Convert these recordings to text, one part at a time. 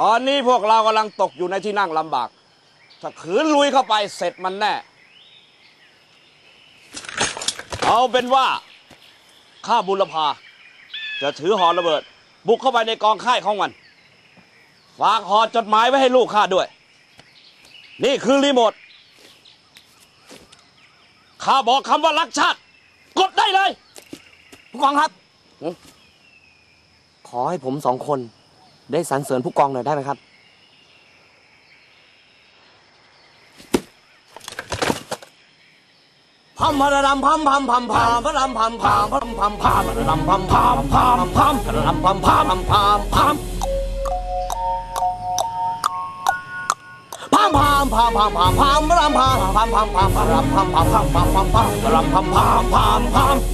ตอนนี้พวกเรากำลังตกอยู่ในที่นั่งลำบาก ถ้าขืนลุยเข้าไปเสร็จมันแน่ เอาเป็นว่า ข้าบุรพา จะถือหอระเบิด บุกเข้าไปในกองค่ายของมัน ฝากหอจดหมายไว้ให้ลูกข้าด้วย นี่คือรีโมท ข้าบอกคำว่ารักชาติ กดได้เลยผู้กองครับ ขอให้ผมสองคน ได้สรรเสริญผู้กองหน่อยได้ไหมครับ พัมพะระดำพัมพัมพัมพามพะระดำพัมพามพัมพัมพามพะระดำพัมพามพามพามพะระดำพัมพามพัมพามพามพามพามพามพามพามพามพะระดำพามพามพามพามพะระดำพัมพามพามพามพามพามพามพามพามพาม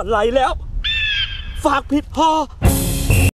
บันไลแล้ว ฝากผิดพอ